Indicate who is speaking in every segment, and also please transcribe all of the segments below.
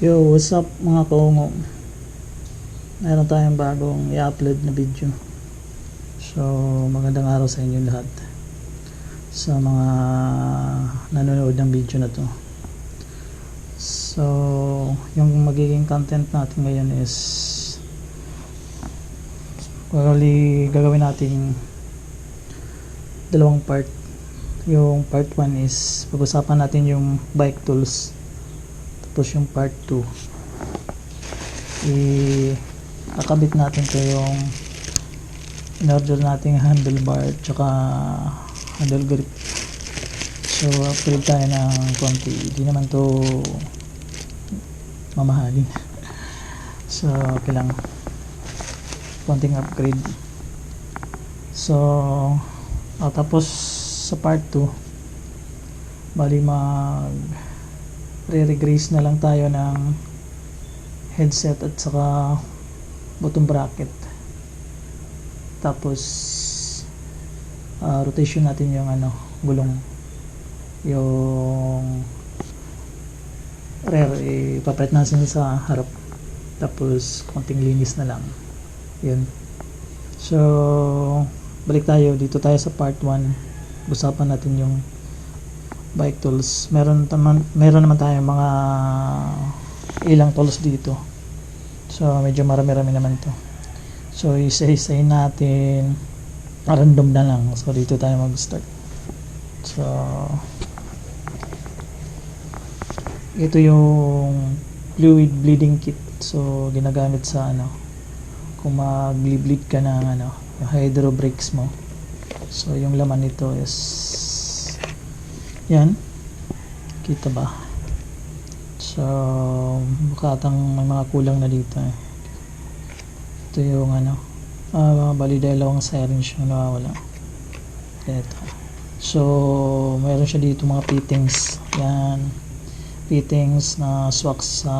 Speaker 1: Yo, what's up mga kaungo? Meron tayong bagong i-upload na video. So, magandang araw sa inyo lahat. Sa mga nanonood ng video na to. So, yung magiging content natin ngayon is Bali, gagawin natin dalawang part. Yung part 1 is pag-usapan natin yung bike tools. Tapos yung part 2 i-akabit natin to yung in-order nating handlebar tsaka handle grip. So, upgrade tayo ng konti. Hindi naman to mamahalin. So, okay lang konting upgrade so ah, tapos sa part 2 bali mag re-regrace na lang tayo ng headset at saka bottom bracket. Tapos ah, rotation natin yung ano gulong. Yung rear ipapalit natin sa harap. Tapos konting linis na lang. Yun. So balik tayo. Dito tayo sa part 1 usapan natin yung bike tools. Meron naman meron naman tayong mga ilang tools dito. So medyo marami-rami naman to. So isa-isayin natin. Random na lang. So dito tayo mag start so ito yung fluid bleeding kit. So ginagamit sa ano kung mag-bleed ka ng ano, hydro brakes mo. So, yung laman nito is yan. Kita ba? So, bukatang may mga kulang na dito eh. Ito yung ano, ah, bali dalawang sirens yung nawawala. Ganito. So, mayroon siya dito mga fittings. Yan. Fittings na swax sa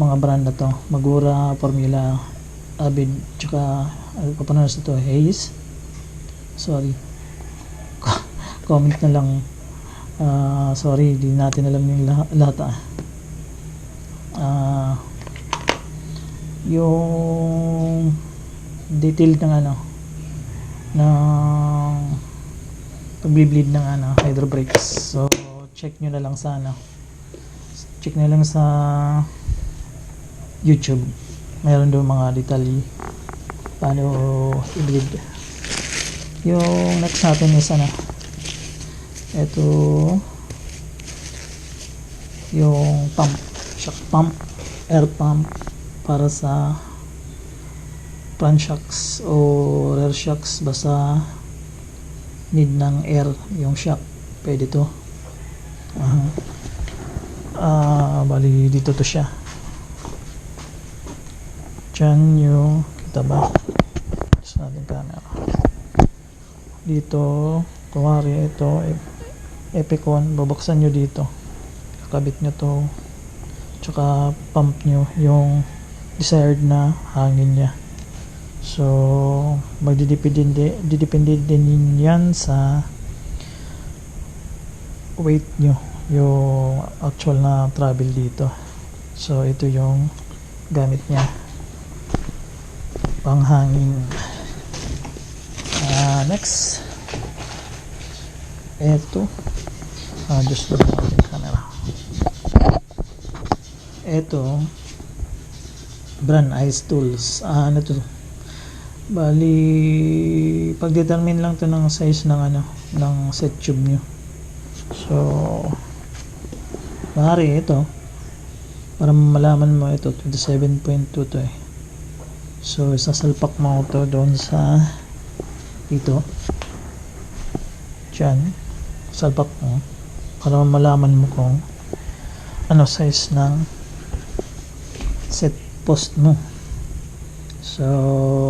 Speaker 1: mga brand na to Magura, Formula, Avid tsaka ano pa na to Hayes sorry comment na lang. Uh, sorry di natin alam yung lahat, ah. Uh, yung detail ng ano ng pagbi-bleed ng ano hydro brakes so check nyo na lang sa ano check na lang sa YouTube. Mayroon doon mga detalye paano i-bleed. Yung next natin is ano ito. Yung pump. Shock pump. Air pump para sa front shocks o rear shocks. Basta need ng air yung shock. Pwede to. Uh, uh, bali dito to siya. Diyan yung, kita ba? Sa ating camera. Dito, kumari ito, Epicon, babuksan nyo dito. Kakabit nyo to. Tsaka pump nyo yung desired na hangin niya. So, magdidepende didepende din yan sa weight nyo yung actual na travel dito. So, ito yung gamit niya panghangin uh, next eto ah, just look natin camera eto brand ice tools ah, ano to bali pag-determine lang to ng size ng ano ng set tube nyo so maaari ito para malaman mo ito 27.2 to eh So, sasalpak mo ito doon sa dito. Diyan. Salpak mo. Para malaman mo kung ano size ng set post mo. So,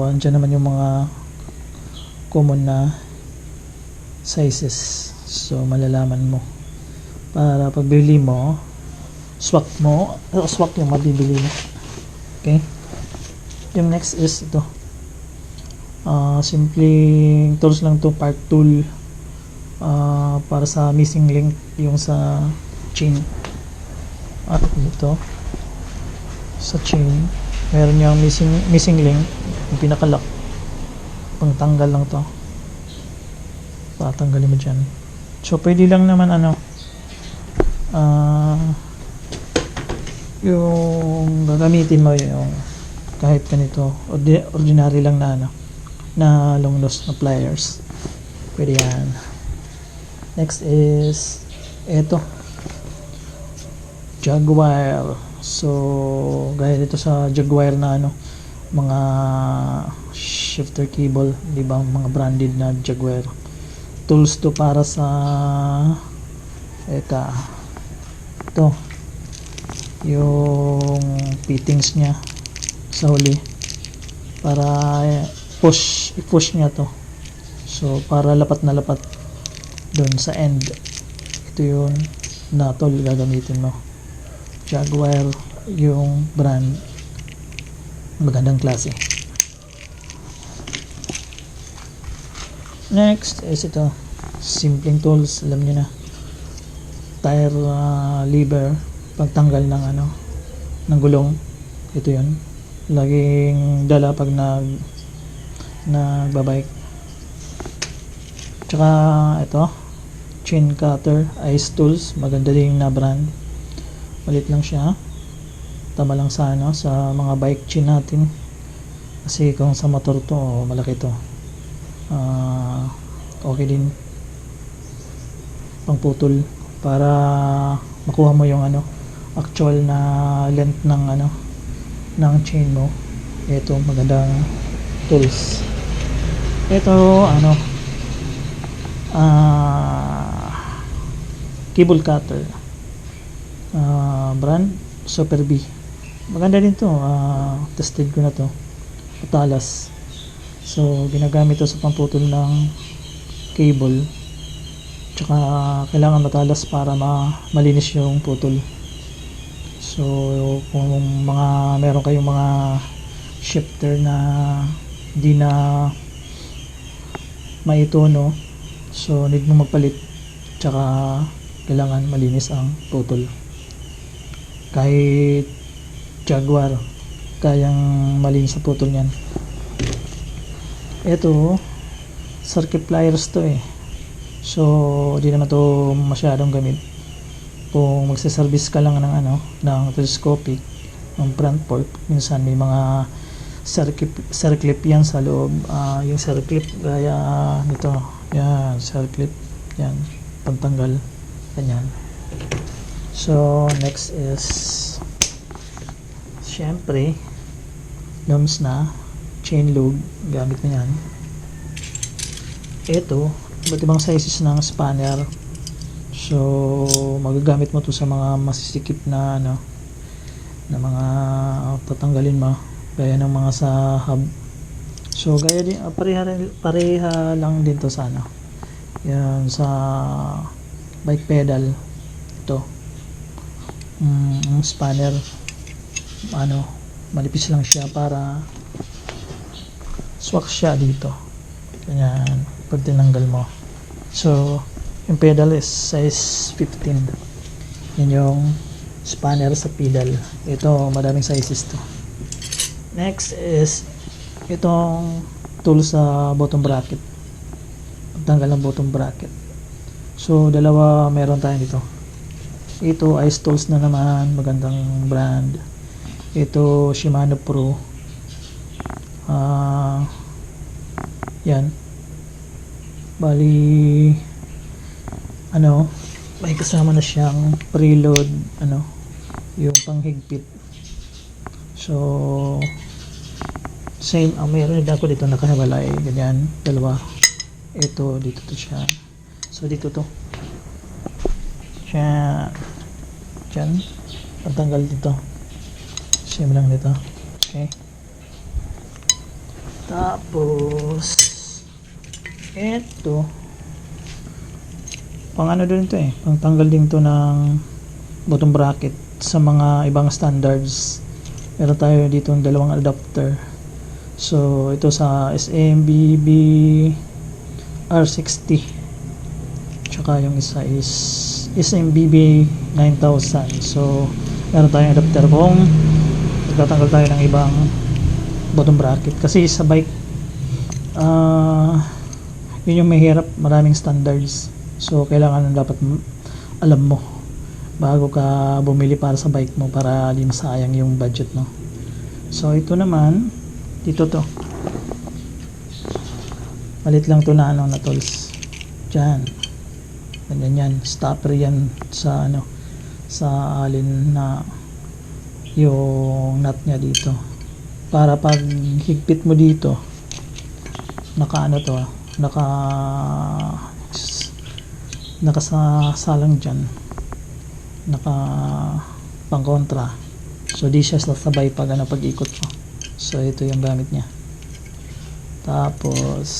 Speaker 1: andyan naman yung mga common na sizes. So, malalaman mo. Para pagbili mo, swak mo, swak yung mabibili mo. Okay? yung next is ito uh, simpleng tools lang to part tool uh, para sa missing link yung sa chain. At dito sa chain meron niyang missing missing link yung pinakalock. Pang tanggal lang to. Patanggalin mo dyan. So pwede lang naman ano ah yung gagamitin mo yung kahit ganito ordi- ordinary lang na ano na long nose na pliers. Pwede yan next is eto. Jaguar. So gaya dito sa Jaguar na ano mga shifter cable di ba? Mga branded na Jaguar. Tools to para sa eka. Ito. Yung fittings niya sa huli. Para push i-push niya to. So para lapat na lapat doon sa end. Ito yun na tol gagamitin mo. Jaguar yung brand. Magandang klase. Next is ito. Simpleng tools alam nyo na. Tire uh, lever. Pagtanggal ng ano ng gulong. Ito yun. Laging dala pag nag nagbabike. Tsaka ito chin cutter ice tools maganda din na brand. Malit lang siya tama lang sa ano sa mga bike chin natin. Kasi kung sa motor to malaki to. Ah, okay din. Pangputol para makuha mo yung ano actual na length ng ano ng chain mo. Ito magandang tools. Ito ano ah cable cutter. Ah, brand Super B. Maganda din to. Ah, tested ko na to. Patalas so ginagamit to sa pamputol ng cable. Tsaka kailangan matalas para ma malinis yung putol. So kung mga meron kayong mga shifter na di na maitono so need mo magpalit. Tsaka kailangan malinis ang putol kahit Jaguar kayang malinis sa putol niyan. Ito circuit pliers to eh. So di naman to masyadong gamit. Kung magsaservice ka lang ng ano ng telescopic ng front fork minsan may mga circlip, circlip yan sa loob. Ah, yung circlip gaya nito. Yan circlip. Yan pagtanggal ganyan. So next is syempre noms na chain lube gamit na yan. Ito iba't ibang sizes ng spanner. So magagamit mo to sa mga masisikip na ano na mga tatanggalin mo gaya ng mga sa hub. So gaya din pareha, pareha lang din to sa ano yan sa bike pedal. Ito. Mm, spanner. Ano manipis lang siya para swak siya dito. Ganyan. Pag tinanggal mo. So yung pedal is size 15 yan yung spanner sa pedal. Ito madaming sizes to. Next is itong tool sa bottom bracket. Pagtanggal ng bottom bracket so dalawa meron tayo dito ito ice tools na naman magandang brand. Ito Shimano Pro. Ah yan. Bali ano may kasama na siyang preload ano yung panghigpit. So same ang meron din ako dito nakahiwalay ganyan dalawa. Ito dito to siya so dito to. Siya dyan pagtanggal dito. Same lang dito okay. Tapos eto. Pang ano din to eh. Pang tanggal din to ng bottom bracket sa mga ibang standards. Meron tayo dito ng dalawang adapter. So ito sa SMBB R60 tsaka yung isa is SMBB 9000 so meron tayong adapter kung nagtatanggal tayo ng ibang bottom bracket. Kasi sa bike ah yun yung mahirap maraming standards. So kailangan dapat m- alam mo bago ka bumili para sa bike mo para di masayang yung budget no? So ito naman dito to. Malit lang to na ano na tools. Dyan ganyan yan stopper yan sa ano sa alin na yung nut niya dito. Para pag higpit mo dito naka ano to ah, naka nakasasalang dyan. Naka pang kontra so di siya sasabay pag ano pag ikot mo. So ito yung gamit niya. Tapos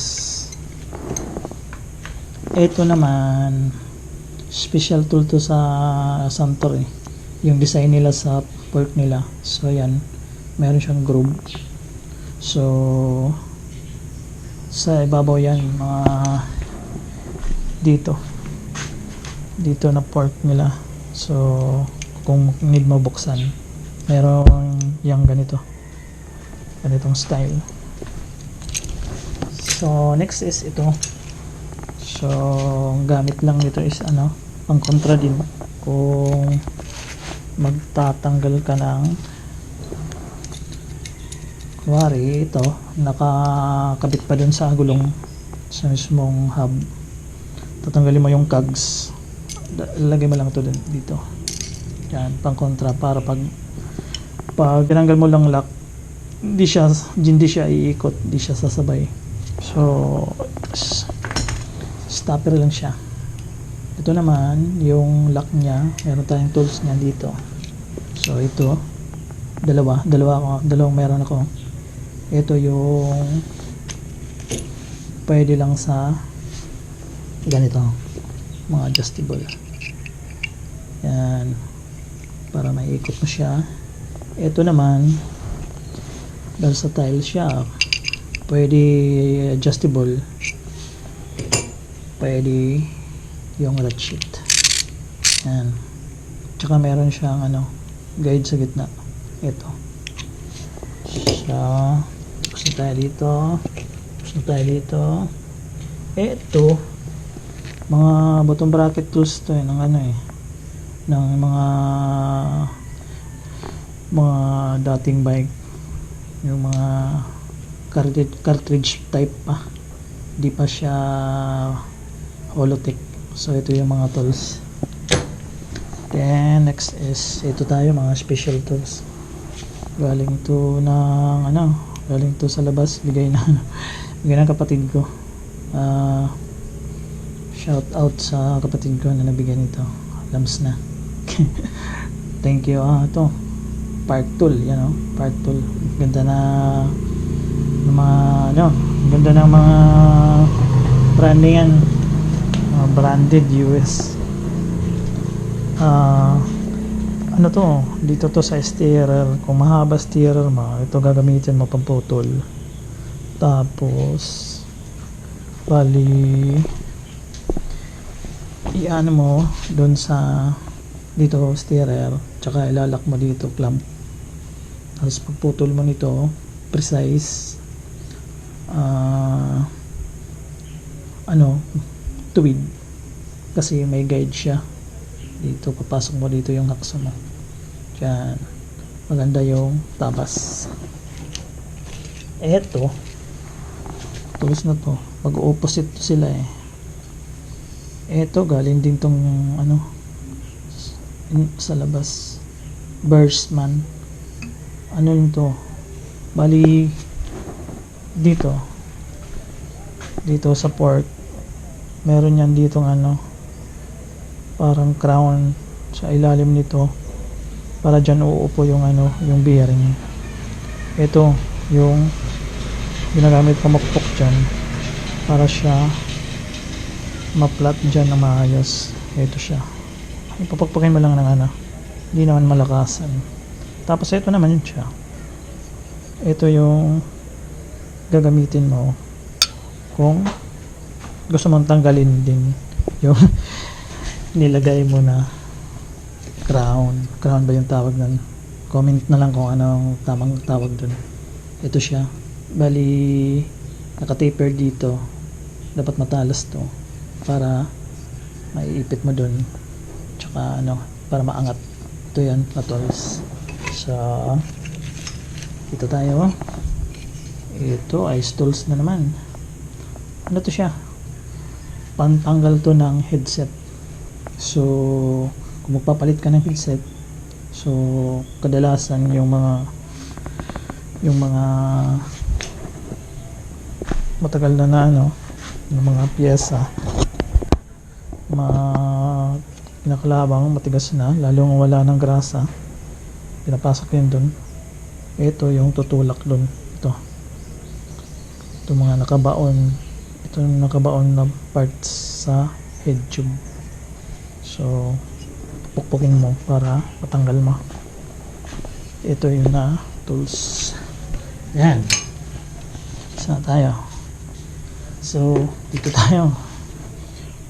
Speaker 1: ito naman special tool to sa Santor eh. Yung design nila sa port nila. So yan. Meron siyang groove. So sa ibabaw yan mga dito. Dito na port nila. So kung need mo buksan meron yung ganito. Ganitong style. So next is ito so ang gamit lang nito is ano pang kontra din kung magtatanggal ka ng kuwari ito nakakabit pa dun sa gulong sa mismong hub. Tatanggalin mo yung cogs lagay mo lang ito dun, dito. Yan pang kontra para pag pag tinanggal mo lang lock hindi siya hindi siya iikot hindi siya sasabay. So stopper lang siya. Ito naman yung lock niya meron tayong tools niya dito. So ito dalawa dalawa ako dalawang meron ako. Ito yung pwede lang sa ganito mga adjustable. Yan para maiikot mo siya. Ito naman dahil sa tile siya pwede adjustable pwede yung ratchet yan. Tsaka meron siyang ano guide sa gitna. Ito. So gusto tayo dito. Gusto tayo dito. Ito. Mga bottom bracket tools to eh, ng ano eh. Ng mga mga dating bike. Yung mga cartridge, cartridge type pa. Di pa siya holotech so ito yung mga tools. Then next is ito tayo mga special tools. Galing to ng ano galing to sa labas. Bigay na bigay ng kapatid ko. Ah, shout out sa kapatid ko na nabigyan nito. Lams na. Thank you ah ito. Park tool yan oh park tool. Ganda na ng mga ano ganda ng mga branding yan. mga branded US ah ano to? Dito to sa steerer kung mahaba steerer mo ito gagamitin mo pamputol tapos bali iano mo doon sa dito steerer tsaka ilalak mo dito clamp tapos pagputol mo nito precise ah ano tuwid kasi may guide siya. Dito papasok mo dito yung hakso mo dyan maganda yung tabas. Eto. Tools na to. Mag-opposite to sila eh. Eto galing din tong ano sa labas. Burstman ano yun to? Bali dito. Dito sa port. Meron yan ditong ano parang crown sa ilalim nito para dyan uupo yung ano yung bearing ito yung ginagamit ko makpok dyan para siya ma-flat dyan na maayos. Ito siya. Ipapagpakin mo lang ng ano. Hindi naman malakasan. Tapos ito naman yun siya. Ito yung gagamitin mo kung gusto mong tanggalin din yung nilagay mo na crown. Crown ba yung tawag nun? Comment na lang kung anong tamang tawag dun. Ito siya. Bali, naka-taper dito. Dapat matalas to. Para maiipit mo dun. Tsaka ano, para maangat. Ito yan, patols. So, ito tayo. Ito ay stools na naman. Ano to siya? Pantanggal to ng headset. So, kung magpapalit ka ng headset, so kadalasan yung mga yung mga matagal na na ano, yung mga piyesa ma pinakalabang matigas na lalong wala ng grasa pinapasok yun dun. Ito yung tutulak dun. Ito. Ito mga nakabaon. Ito yung nakabaon na parts sa head tube so pukpukin mo para matanggal mo. Ito yung na tools. Yan saan tayo. So dito tayo.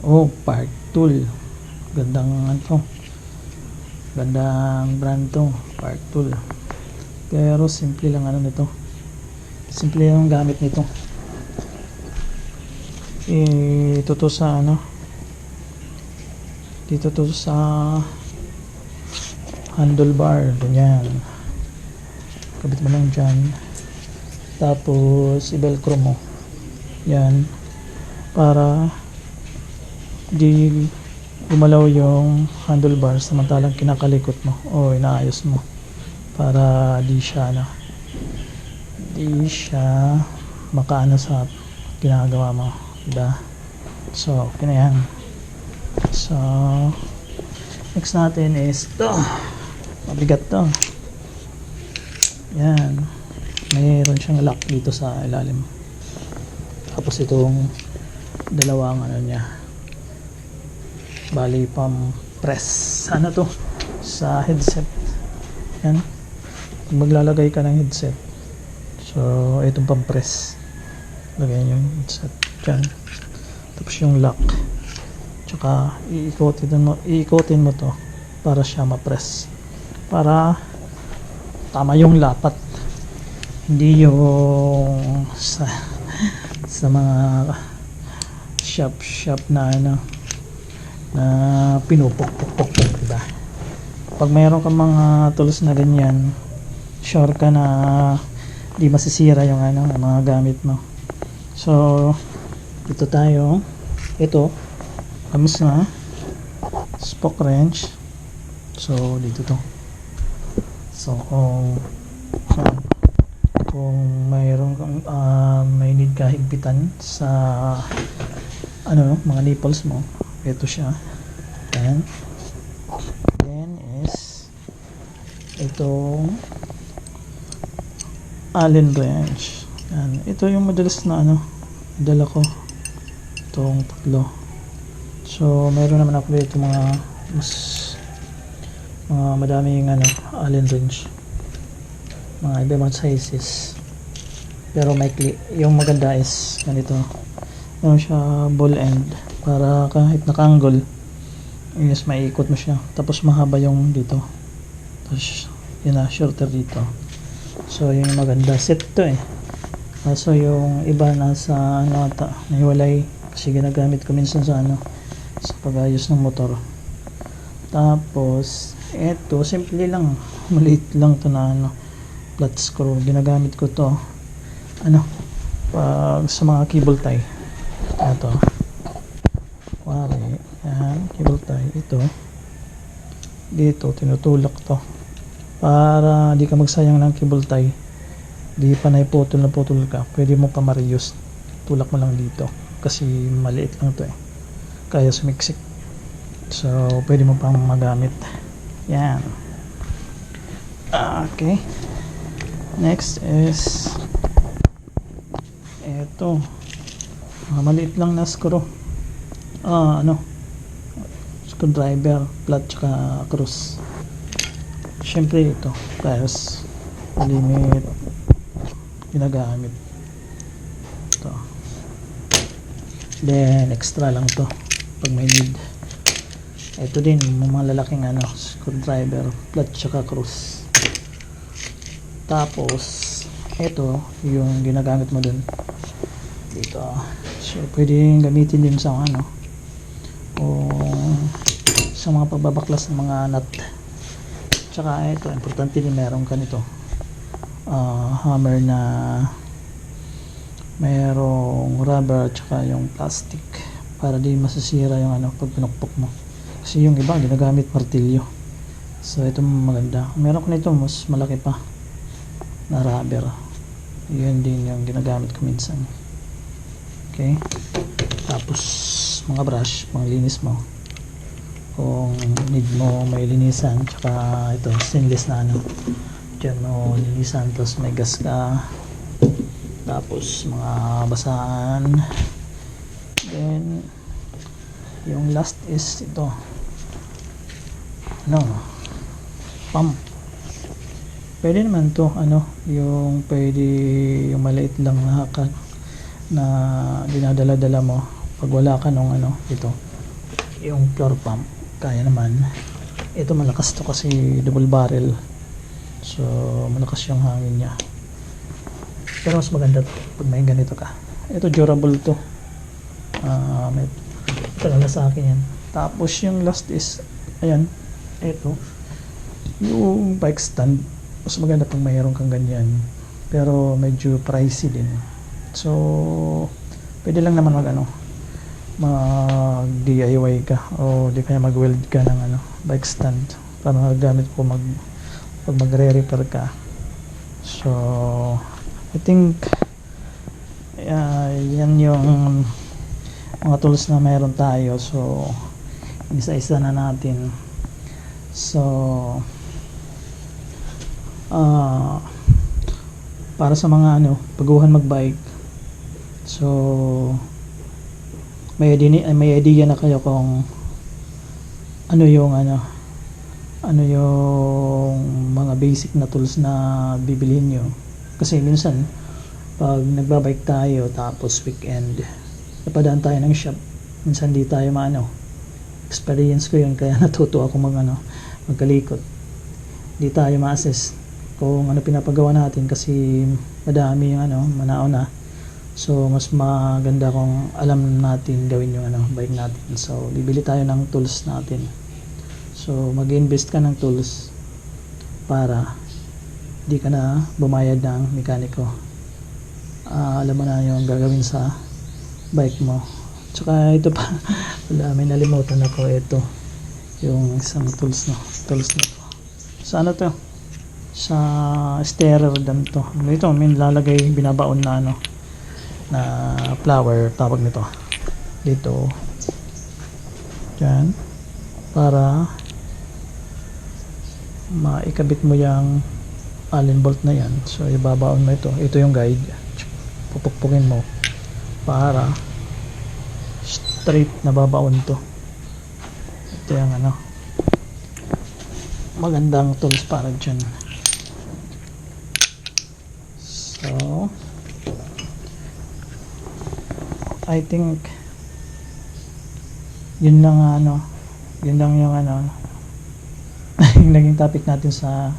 Speaker 1: Oh part tool. Gandang ano. Gandang brand to part tool. Pero simple lang ano nito. Simple lang ang gamit nito. Eh, ito to sa ano dito to sa handlebar ganyan. Kabit mo lang dyan. Tapos i-velcro mo. Yan. Para di gumalaw yung handlebar samantalang kinakalikot mo o inaayos mo. Para di siya na di siya makaano sa ginagawa mo. Diba? So okay na yan so next natin is to. Mabigat to. Yan. Mayroon siyang lock dito sa ilalim. Tapos itong dalawang ano niya. Bali pam press ano to. Sa headset. Yan. Maglalagay ka ng headset. So itong pam press lagay yung headset. Dyan tapos yung lock tsaka iikotin mo iikotin mo to para siya ma-press. Para tama yung lapat. Hindi yung sa sa mga shop shop na ano na pinupok-pok-pok diba? Pag mayroon kang mga tools na ganyan sure ka na di masisira yung ano mga gamit mo. So ito tayo. Ito kamis na spoke wrench so dito to. So kung kung, mayroon kang ah, may need ka higpitan sa ano mga nipples mo ito siya. Yan then is itong allen wrench yan ito yung madalas na ano dala ko. Itong tatlo so meron naman ako dito mga mas mga madaming ano allen wrench mga iba mga sizes. Pero maikli yung maganda is ganito. Meron siya ball end para kahit naka-angle is maiikot mo siya. Tapos mahaba yung dito. Tapos yun na shorter dito. So yung maganda. Set to eh. Kaso yung iba nasa ano ata nahiwalay kasi ginagamit ko minsan sa ano sa pag-ayos ng motor. Tapos eto simple lang. Maliit lang to na ano flat screw. Ginagamit ko to ano pag sa mga cable tie. Ito wari yan cable tie ito. Dito tinutulak to. Para di ka magsayang ng cable tie di pa naiputol na putol ka pwede mo pa ma-reuse. Tulak mo lang dito kasi maliit lang to eh kaya sumiksik. So pwede mo pang magamit. Yan. Okay. Next is eto. Maliit lang na screw. Ah ano? Screwdriver flat tsaka cross syempre ito pliers limit ginagamit. Ito. Then extra lang to pag may need. Ito din mga lalaking ano screwdriver flat tsaka cross tapos ito yung ginagamit mo dun. Dito so pwedeng gamitin din sa ano o sa mga pagbabaklas ng mga nut. Tsaka ito importante din meron ka nito ah, hammer na mayroong rubber tsaka yung plastic para di masisira yung ano pag pinukpok mo. Kasi yung iba ginagamit martilyo. So ito maganda. Meron ko nito mas malaki pa na rubber. Yun din yung ginagamit ko minsan. Okay? Tapos mga brush panglinis mo. Kung need mo may linisan tsaka ito stainless na ano. Dyan mo linisan tapos may gas ka. Tapos mga basahan then yung last is ito. Ano? Pump. Pwede naman to ano? Yung pwede yung maliit lang na hakan na dinadala-dala mo pag wala ka nung ano ito. Yung floor pump kaya naman. Ito malakas to kasi double barrel. So malakas yung hangin niya. Pero mas maganda to pag may ganito ka. Ito durable to Ah, may tagal na sa akin yan. Tapos yung last is ayan ito yung bike stand mas maganda pag mayroon kang ganyan. Pero medyo pricey din. So pwede lang naman mag ano mag DIY ka o di kaya mag weld ka ng ano bike stand para magamit ko mag pag magre-repair ka. So I think uh, yan yung mga tools na meron tayo so isa-isa na natin. So ah para sa mga ano baguhan magbike. So may idea, may idea na kayo kung ano yung ano ano yung mga basic na tools na bibilhin nyo. Kasi minsan pag nagbabike tayo tapos weekend napadaan tayo ng shop. Minsan di tayo maano. Experience ko yun kaya natuto ako mag ano magkalikot. Di tayo ma-assess kung ano pinapagawa natin kasi madami yung ano manao na so mas maganda kung alam natin gawin yung ano bike natin. So bibili tayo ng tools natin. So mag-invest ka ng tools para di ka na bumayad ng mekaniko. Ah, alam mo na yung gagawin sa bike mo. Tsaka ito pa wala may nalimutan ako ito. Yung isang tools no tools na to sa ano to? Sa steerer dam to. Ito may lalagay binabaon na ano na flower tawag nito. Dito. Dyan para maikabit mo yung allen bolt na yan. So ibabaon mo ito. Ito yung guide. Pupukpukin mo para straight na babaon to. Ito yung ano magandang tools para dyan. So I think yun lang ano yun lang yung ano yung naging topic natin sa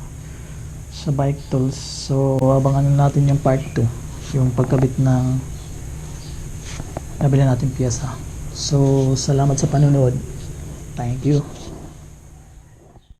Speaker 1: sa bike tools. So abangan natin yung part 2 yung pagkabit ng nabili natin piyesa. So salamat sa panonood. Thank you